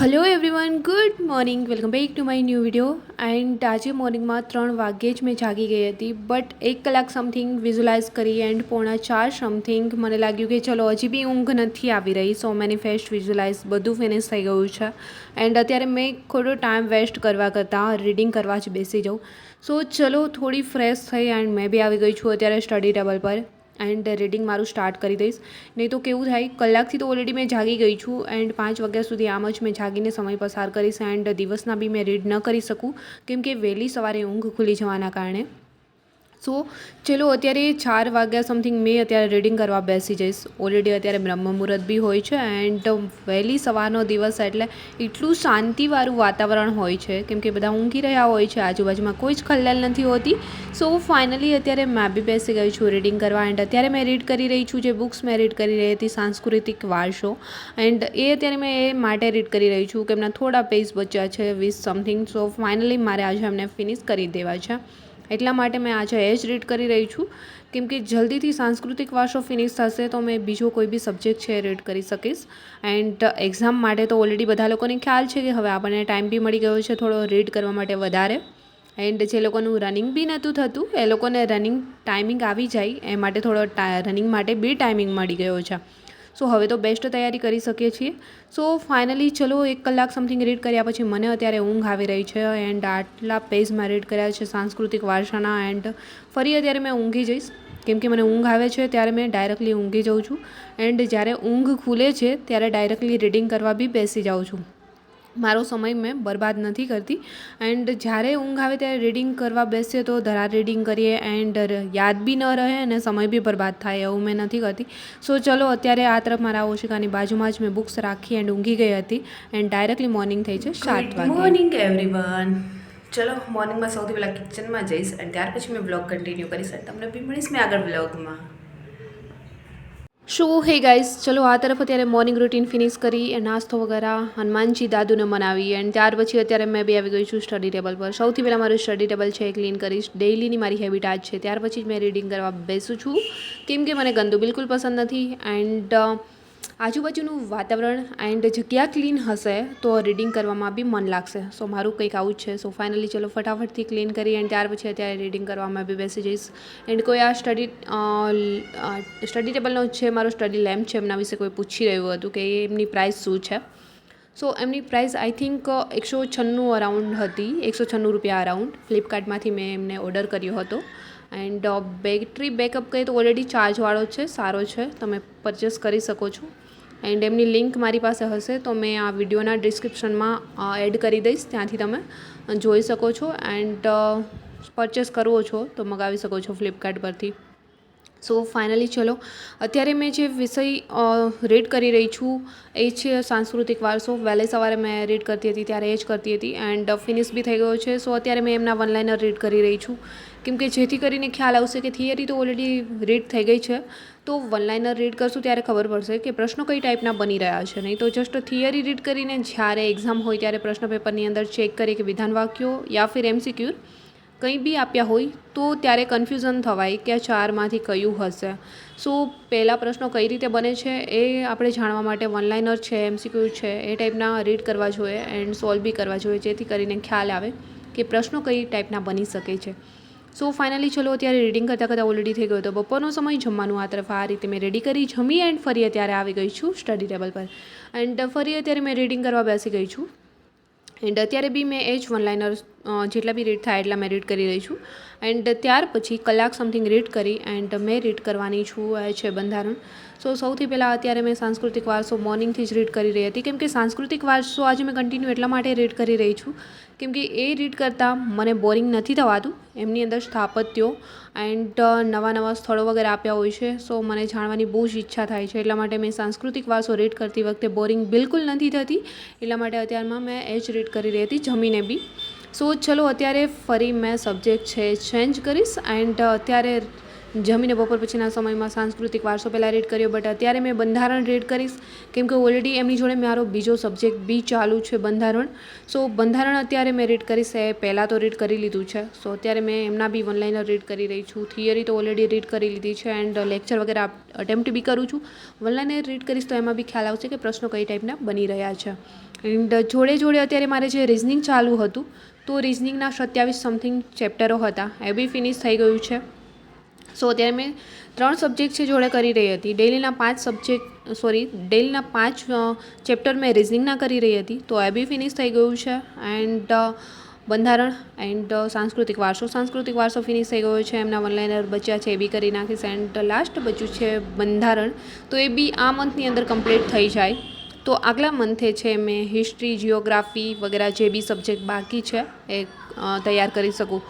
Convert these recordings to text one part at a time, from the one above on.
Hello everyone good morning welcome back to my new video and આજે મોર્નિંગમાં ત્રણ વાગ્યે જ મેં જાગી ગઈ હતી બટ એક કલાક સમથિંગ વિઝ્યુલાઇઝ કરી એન્ડ પોણા ચાર સમથિંગ મને લાગ્યું કે ચલો હજી બી ઊંઘ નથી આવી રહી. સો મેનિફેસ્ટ વિઝ્યુલાઇઝ બધું ફિનિશ થઈ ગયું છે. એન્ડ અત્યારે મેં થોડો ટાઈમ વેસ્ટ કરવા કરતાં રીડિંગ કરવા જ બેસી જાઉં. સો ચલો થોડી ફ્રેશ થઈ એન્ડ મેં બી આવી ગઈ છું અત્યારે સ્ટડી ટેબલ પર. એન્ડ રીડિંગ મારું સ્ટાર્ટ કરી દઈશ. નહીં તો કેવું થાય, કલાકથી તો ઓલરેડી મેં જાગી ગઈ છું એન્ડ પાંચ વાગ્યા સુધી આમ જ મેં જાગીને સમય પસાર કરીશ એન્ડ દિવસના બી મેં રીડ ન કરી શકું. કેમ કે વહેલી સવારે ઊંઘ ખુલી જવાના કારણે. સો ચલો, અત્યારે ચાર વાગ્યા સમથિંગ મેં અત્યારે રીડિંગ કરવા બેસી જઈશ. ઓલરેડી અત્યારે બ્રહ્મ મુહૂર્ત બી હોય છે એન્ડ વહેલી સવારનો દિવસ એટલે એટલું શાંતિવાળું વાતાવરણ હોય છે. કેમ કે બધા ઊંઘી રહ્યા હોય છે, આજુબાજુમાં કોઈ જ ખલેલ નથી હોતી. સો ફાઇનલી અત્યારે મેં બી બેસી ગઈ છું રીડિંગ કરવા એન્ડ અત્યારે મેં રીડ કરી રહી છું, જે બુક્સ મેં રીડ કરી રહી હતી, સાંસ્કૃતિક વારસો. એન્ડ એ અત્યારે મેં એ માટે રીડ કરી રહી છું કે એમના થોડા પેજ બચ્યા છે, વીસ સમથિંગ સો ફાઇનલી મારે આજે એમને ફિનિશ કરી દેવા છે. એટલા માટે મેં આજે એ જ રીડ કરી રહી છું. કેમ કે જલ્દીથી સાંસ્કૃતિક વારસો ફિનિશ થશે તો મેં બીજો કોઈ બી સબ્જેક્ટ છે એ રીડ કરી શકીશ. એન્ડ એક્ઝામ માટે તો ઓલરેડી બધા લોકોને ખ્યાલ છે કે હવે આપણને ટાઈમ બી મળી ગયો છે થોડો રીડ કરવા માટે વધારે. એન્ડ જે લોકોનું રનિંગ બી નહોતું થતું, એ લોકોને રનિંગ ટાઈમિંગ આવી જાય, એ માટે થોડો રનિંગ માટે બી ટાઈમિંગ મળી ગયો છે. સો હવે તો બેસ્ટ તૈયારી કરી શકીએ છીએ. સો ફાઇનલી ચલો એક કલાક સમથિંગ રીડ કર્યા પછી મને અત્યારે ઊંઘ આવી રહી છે એન્ડ આટલા પેજમાં રીડ કર્યા છે સાંસ્કૃતિક વારસાના એન્ડ ફરી અત્યારે મેં ઊંઘી જઈશ. કેમ કે મને ઊંઘ આવે છે ત્યારે મેં ડાયરેક્ટલી ઊંઘી જાઉં છું. એન્ડ જ્યારે ઊંઘ ખુલે છે ત્યારે ડાયરેક્ટલી રીડિંગ કરવા બી બેસી જાઉં છું. મારો સમય મેં બરબાદ નથી કરતી. એન્ડ જ્યારે ઊંઘ આવે ત્યારે રીડિંગ કરવા બેસીએ તો ધરા રીડિંગ કરીએ એન્ડ યાદ બી ન રહે અને સમય બી બરબાદ થાય એવું મેં નથી કરતી. સો ચલો અત્યારે આ તરફ મારા ઓશિકાની બાજુમાં જ મેં બુક્સ રાખી એન્ડ ઊંઘી ગઈ હતી. એન્ડ ડાયરેક્ટલી મોર્નિંગ થઈ છે સાત વાગે. મોર્નિંગ એવરીવન ચલો મોર્નિંગમાં સૌથી પહેલાં કિચનમાં જઈશ અને ત્યાર પછી મેં બ્લોગ કન્ટિન્યુ કરીશ અને તમને બી મળીશ મેં આગળ બ્લોગમાં શો? હે ગાઈઝ ચલો આ તરફ અત્યારે મોર્નિંગ રૂટીન ફિનિશ કરી એ નાસ્તો વગેરે હનુમાનજી દાદુને મનાવી એન્ડ ત્યાર પછી અત્યારે મેં બી આવી ગઈ છું સ્ટડી ટેબલ પર. સૌથી પહેલાં મારું સ્ટડી ટેબલ છે ક્લીન કરીશ. ડેઇલીની મારી હેબિટ આ છે. ત્યાર પછી જ મેં રીડિંગ કરવા બેસું છું. કેમ કે મને ગંદુ બિલકુલ પસંદ નથી. એન્ડ આજુબાજુનું વાતાવરણ એન્ડ જગ્યા ક્લીન હશે તો રીડિંગ કરવામાં બી મન લાગશે. સો મારું કંઈક આવું જ છે. સો ફાઇનલી ચલો, ફટાફટથી ક્લીન કરી એન્ડ ત્યાર પછી અત્યારે રીડિંગ કરવામાં બી બેસી જઈશ. એન્ડ કોઈ આ સ્ટડી સ્ટડી ટેબલનો છે મારો સ્ટડી લેમ્પ છે, એમના વિશે કોઈ પૂછી રહ્યું હતું કે એમની પ્રાઇસ શું છે? સો એમની પ્રાઇસ આઈ થિંક એકસો છન્નું અરાઉન્ડ હતી. એકસો છન્નું રૂપિયા અરાઉન્ડ ફ્લિપકાર્ટમાંથી મેં એમને ઓર્ડર કર્યો હતો. એન્ડ બેટરી બેકઅપ કહીએ તો ઓલરેડી ચાર્જવાળો છે, સારો છે. તમે પરચેસ કરી શકો છો. એન્ડ એમની લિંક મારી પાસે હશે, તો મેં આ વિડીયોના ડિસ્ક્રિપ્શનમાં એડ કરી દઈશ, ત્યાંથી તમે જોઈ શકો છો. એન્ડ પરચેસ કરવો છો, તો મગાવી શકો છો ફ્લિપકાર્ટ પરથી. સો ફાઇનલી ચલો. અત્યારે મેં જે વિષય રીડ કરી રહી છું, એ છે સાંસ્કૃતિક વારસો વહેલે સવારે મેં રીડ કરતી હતી, ત્યારે એ જ કરતી હતી. એન્ડ ફિનિશ બી થઈ ગયો છે. સો અત્યારે મેં એમના વન લાઇનર રીડ કરી રહી છું. કેમ કે જેથી કરીને ખ્યાલ આવશે કે થિયરી તો ઓલરેડી રીડ થઈ ગઈ છે. તો વન લાઇનર રીડ કરશું ત્યારે ખબર પડશે કે પ્રશ્નો કઈ ટાઈપના બની રહ્યા છે. નહીં તો જસ્ટ થિયરી રીડ કરીને જ્યારે એક્ઝામ હોય ત્યારે પ્રશ્ન પેપરની અંદર ચેક કરીએ કે વિધાન વાક્યો યા ફિર એમસીક્યુ કંઈ બી આપ્યા હોય તો ત્યારે કન્ફ્યુઝન થવાય કે આ ચારમાંથી કયું હશે. સો પહેલાં પ્રશ્નો કઈ રીતે બને છે એ આપણે જાણવા માટે વનલાઇનર છે એમસીક્યુ છે, એ ટાઈપના રીડ કરવા જોઈએ એન્ડ સોલ્વ બી કરવા જોઈએ, જેથી કરીને ખ્યાલ આવે કે પ્રશ્નો કઈ ટાઈપના બની શકે છે. સો ફાઇનલી ચલો અત્યારે રીડિંગ કરતાં કરતાં ઓલરેડી થઈ ગયો તો બપોરનો સમય જમવાનું આ તરફ આ રીતે મેં રેડી કરી, જમી એન્ડ ફરી અત્યારે આવી ગઈ છું સ્ટડી ટેબલ પર. એન્ડ ફરી અત્યારે મેં રીડિંગ કરવા બેસી ગઈ છું. એન્ડ અત્યારે બી મેં એ જ વન લાઇનર જેટલા બી રીડ થાય એટલા મેં રીડ કરી રહી છું. એન્ડ ત્યાર પછી કલાક સમથિંગ રીડ કરી એન્ડ મેં રીડ કરવાની છું છે બંધારણ. સો સૌથી પહેલાં અત્યારે મેં સાંસ્કૃતિક વારસો મોર્નિંગથી જ રીડ કરી રહી હતી. કેમ કે સાંસ્કૃતિક વારસો આજે મેં કન્ટિન્યુ એટલા માટે રીડ કરી રહી છું. કેમ કે એ રીડ કરતાં મને બોરિંગ નથી થવાતું. એમની અંદર સ્થાપત્યો એન્ડ નવા નવા સ્થળો વગેરે આપ્યા હોય છે. સો મને જાણવાની બહુ જ ઈચ્છા થાય છે. એટલા માટે મેં સાંસ્કૃતિક વારસો રીડ કરતી વખતે બોરિંગ બિલકુલ નથી થતી. એટલા માટે અત્યારમાં મેં એ જ રીડ કરી રહી હતી જમીને બી. સો ચલો અત્યારે ફરી મેં સબ્જેક્ટ છે ચેન્જ કરીશ એન્ડ અત્યારે જમીને બપોર પછીના સમયમાં સાંસ્કૃતિક વારસો પહેલાં રીડ કર્યો બટ અત્યારે મેં બંધારણ રીડ કરીશ. કેમ કે ઓલરેડી એમની જોડે મારો બીજો સબ્જેક્ટ બી ચાલુ છે બંધારણ. સો બંધારણ અત્યારે મેં રીડ કરીશ, એ પહેલાં તો રીડ કરી લીધું છે. સો અત્યારે મેં એમના બી વનલાઇનર રીડ કરી રહી છું. થિયરી તો ઓલરેડી રીડ કરી લીધી છે એન્ડ લેક્ચર વગેરે અટેમ્પ્ટ બી કરું છું. વનલાઇનર રીડ કરીશ તો એમાં બી ખ્યાલ આવશે કે પ્રશ્નો કઈ ટાઈપના બની રહ્યા છે. એન્ડ જોડે જોડે અત્યારે મારે જે રિઝનિંગ ચાલુ હતું તો રિઝનિંગના સત્યાવીસ સમથિંગ ચેપ્ટરો હતા. એ બી ફિનિશ થઈ ગયું છે. સો અત્યારે મેં ત્રણ સબ્જેક્ટ છે જોડે કરી રહી હતી. ડેલીના પાંચ સબ્જેક્ટ સોરી ડેલીના પાંચ ચેપ્ટર મેં રિઝનિંગના કરી રહી હતી. તો એ બી ફિનિશ થઈ ગયું છે. એન્ડ બંધારણ એન્ડ સાંસ્કૃતિક વારસો. સાંસ્કૃતિક વારસો ફિનિશ થઈ ગયો છે. એમના વનલાઇનર બચ્યા છે, એ બી કરી નાખીશ. એન્ડ લાસ્ટ બચ્યું છે બંધારણ. તો એ બી આ મંથની અંદર કમ્પ્લીટ થઈ જાય. તો આગલા મંથે છે મેં હિસ્ટ્રી જિયોગ્રાફી વગેરે જે બી સબ્જેક્ટ બાકી છે એ તૈયાર કરી શકું.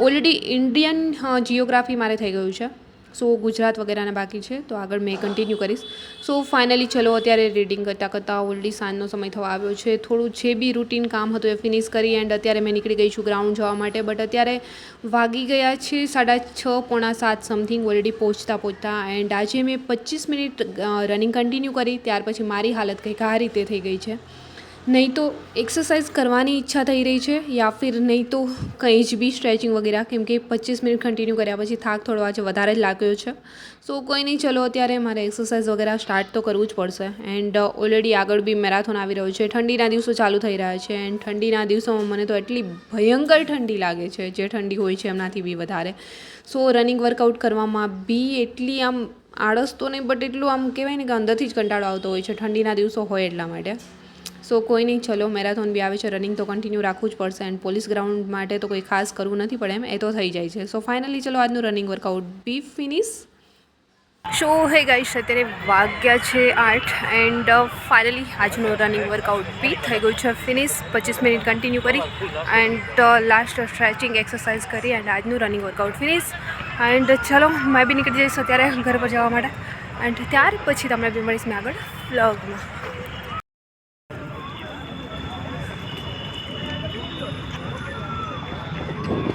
ઓલરેડી ઇન્ડિયન જિયોગ્રાફી મારે થઈ ગયું છે. સો ગુજરાત વગેરેના બાકી છે, તો આગળ મેં કન્ટિન્યુ કરીશ. સો ફાઇનલી ચલો, અત્યારે રીડિંગ કરતાં કરતાં ઓલરેડી સાંજનો સમય થવા આવ્યો છે. થોડું જે બી રૂટીન કામ હતું એ ફિનિશ કરી એન્ડ અત્યારે મેં નીકળી ગઈ છું ગ્રાઉન્ડ જવા માટે. બટ અત્યારે વાગી ગયા છે સાડા છ પોણા સાત સમથિંગ ઓલરેડી પહોંચતા પહોંચતા એન્ડ આજે મેં પચીસ મિનિટ રનિંગ કન્ટિન્યુ કરી. ત્યાર પછી મારી હાલત કંઈક આ રીતે થઈ ગઈ છે. નહીં તો એક્સરસાઇઝ કરવાની ઈચ્છા થઈ રહી છે યા ફિર નહીં તો કંઈ જ બી સ્ટ્રેચિંગ વગેરે, કેમ કે પચીસ મિનિટ કન્ટિન્યુ કર્યા પછી થાક થોડો આજે વધારે જ લાગ્યો છે. સો કોઈ નહીં, ચલો અત્યારે મારે એક્સરસાઇઝ વગેરે સ્ટાર્ટ તો કરવું જ પડશે. એન્ડ ઓલરેડી આગળ બી મેરાથોન આવી રહ્યો છે. ઠંડીના દિવસો ચાલુ થઈ રહ્યા છે. એન્ડ ઠંડીના દિવસોમાં મને તો એટલી ભયંકર ઠંડી લાગે છે, જે ઠંડી હોય છે એમનાથી બી વધારે. સો રનિંગ વર્કઆઉટ કરવામાં બી એટલી આમ આળસ તો નહીં બટ એટલું આમ કહેવાય ને કે અંદરથી જ કંટાળો આવતો હોય છે. ઠંડીના દિવસો હોય એટલા માટે. સો કોઈ નહીં, ચલો મેરાથોન બી આવે છે રનિંગ તો કન્ટિન્યુ રાખવું જ પડશે એન્ડ પોલીસ ગ્રાઉન્ડ માટે તો કોઈ ખાસ કરવું નથી પડે એમ એ તો થઈ જાય છે. સો ફાઇનલી ચલો આજનું રનિંગ વર્કઆઉટ બી ફિનિશ શો હે ગાઈશ અત્યારે વાગ્યા છે આઠ એન્ડ ફાઇનલી આજનું રનિંગ વર્કઆઉટ બી થઈ ગયું છે. ફિનિશ પચીસ મિનિટ કન્ટિન્યુ કરી એન્ડ લાસ્ટ સ્ટ્રેચિંગ એક્સરસાઇઝ કરી એન્ડ આજનું રનિંગ વર્કઆઉટ ફિનિશ એન્ડ ચલો, મેં બી નીકળી જઈશ અત્યારે ઘર પર જવા માટે. એન્ડ ત્યાર પછી તમને બી મળીશ મેં આગળ વ્લોગમાં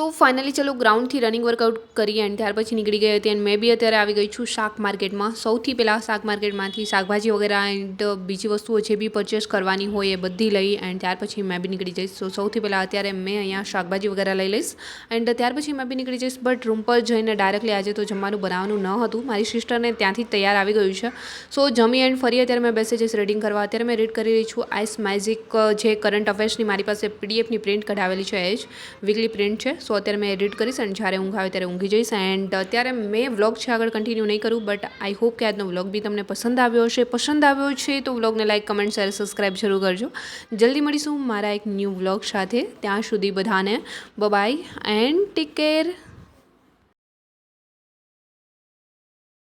સો ફાઇનલી ચલો ગ્રાઉન્ડથી રનિંગ વર્કઆઉટ કરી એન્ડ ત્યાર પછી નીકળી ગઈ હતી એન્ડ મેં બી અત્યારે આવી ગઈ છું શાક માર્કેટમાં. સૌથી પહેલાં શાક માર્કેટમાંથી શાકભાજી વગેરે એન્ડ બીજી વસ્તુઓ જે બી પરચેસ કરવાની હોય એ બધી લઈ એન્ડ ત્યાર પછી મેં બી નીકળી જઈશ. સો સૌથી પહેલાં અત્યારે મેં અહીંયા શાકભાજી વગેરે લઈ લઈશ એન્ડ ત્યાર પછી મેં બી નીકળી જઈશ. બટ રૂમ પર જઈને ડાયરેક્ટલી આજે તો જમવાનું બનાવવાનું ન હતું. મારી સિસ્ટરને ત્યાંથી તૈયાર આવી ગયું છે. સો જમી એન્ડ ફરી અત્યારે મેં બેસી જઈશ રીડિંગ કરવા અત્યારે મેં રીડ કરી રહી છું. આઈસ મેજિક જે કરંટ અફેર્સની મારી પાસે પીડીએફની પ્રિન્ટ કઢાવેલી છે એ જ. વીકલી પ્રિન્ટ છે. સો અત્યારે મેં એડિટ કરીશ અને જ્યારે ઊંઘ આવે ત્યારે ઊંઘી જઈશ. એન્ડ અત્યારે મેં વ્લોગ છે આગળ કન્ટિન્યુ નહીં કરું બટ આઈ હોપ કે આજનો વ્લોગ બી તમને પસંદ આવ્યો હશે. પસંદ આવ્યો છે તો વ્લોગને લાઈક કમેન્ટ શેર સબસ્ક્રાઈબ જરૂર કરજો. જલ્દી મળીશું મારા એક ન્યૂ વ્લોગ સાથે. ત્યાં સુધી બધાને બબાય એન્ડ ટેક કેર